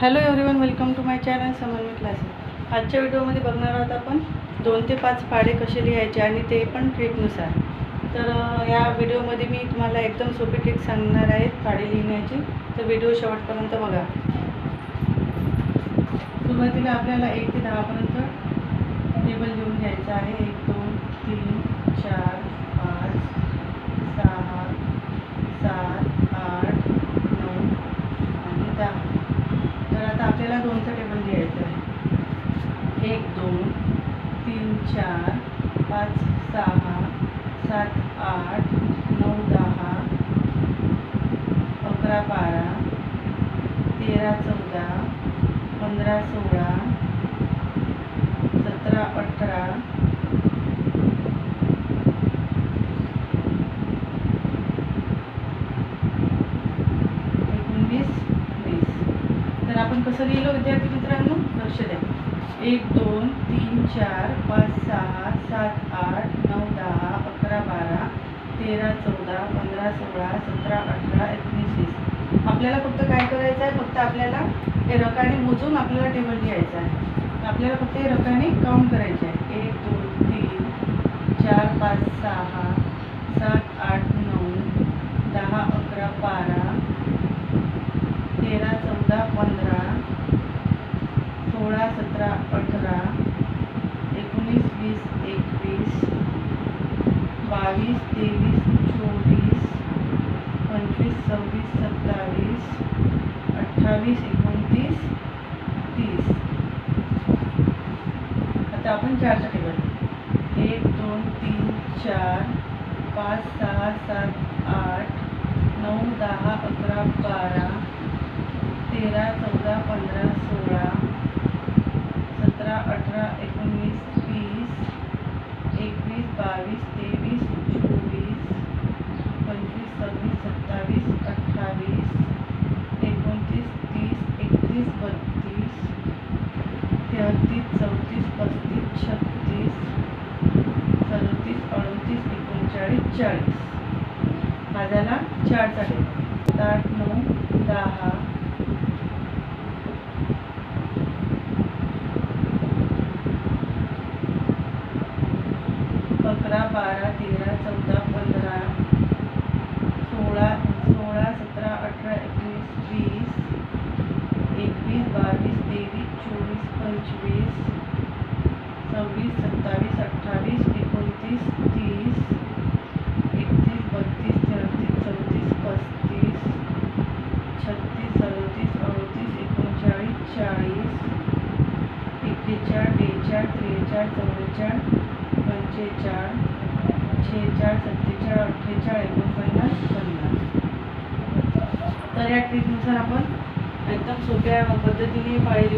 Hello everyone welcome to my channel Samanvay classes आजच्या व्हिडिओमध्ये बघणार आहोत आपण दोन ते पाच पाडे कसे लिहायचे आणि ते पण ट्रिकनुसार तर या व्हिडिओमध्ये मी तुम्हाला एकदम सोपी ट्रिक सांगणार आहेत पाडे लिहिण्याची. तर व्हिडिओ शेवटपर्यंत बघा. सुरुवातीला आपल्याला एक ते दहापर्यंत टेबल लिहून घ्यायचं आहे एक दोन तीन चार पाच सहा सात आठ नऊ आणि दहा तर आता आपल्याला दोनचं टेबल लिहायचं आहे एक दोन तीन चार पाच सहा सात आठ नऊ दहा अकरा बारा तेरा चौदा पंधरा सोळा सतरा अठरा एकोणवीस वीस. तर आपण कसं लिहिलो विद्यार्थी मित्रांनो? लक्ष द्या. एक दोन तीन चार पाच सहा सात आठ नऊ दहा अकरा बारा तेरा चौदा पंधरा सोळा सतरा अठरा एकोणीस वीस. आपल्याला फक्त काय करायचं आहे? फक्त आपल्याला हे रकाने मोजून आपल्याला टेबल लिहायचं आहे. आपल्याला फक्त हे रकाने काउंट करायचे आहे. एक दोन तीन चार पाच सहा सात आठ नऊ दहा अकरा बारा तेरा चौदा पंधरा सोळा सतरा अठरा एकोणीस वीस एकवीस बावीस तेवीस चोवीस पंचवीस सव्वीस सत्तावीस अठ्ठावीस एकोणतीस तीस. आता आपण चारचा टेबल एक दोन तीन चार पाच सहा सात आठ नऊ दहा अकरा बारा तेरा चौदा पंधरा सोळा सतरा अठरा एकोणीस वीस एकवीस बावीस तेवीस चोवीस पंचवीस सव्वीस सत्तावीस अठ्ठावीस एकोणतीस तीस एकतीस बत्तीस तेहतीस चौतीस पस्तीस छत्तीस सदतीस अडतीस एकोणचाळीस चाळीस हा झाला चार टेबल आठ नऊ दहा. अकरा बारा तेरा चौदा पंधरा सोळा सोळा सतरा अठरा एकवीस वीस एकवीस बावीस तेवीस चोवीस पंचवीस सव्वीस सत्तावीस एक्केचाळ बेचाळ त्रेचाळ चव्वेचाळ पंचेचाळ शेहेचाळ सत्तेचाळ अठ्ठेचाळ एकोणपन्नास पन्नास. तर या ट्रीपनुसार आपण एकदम सोप्या पद्धतीने पाळी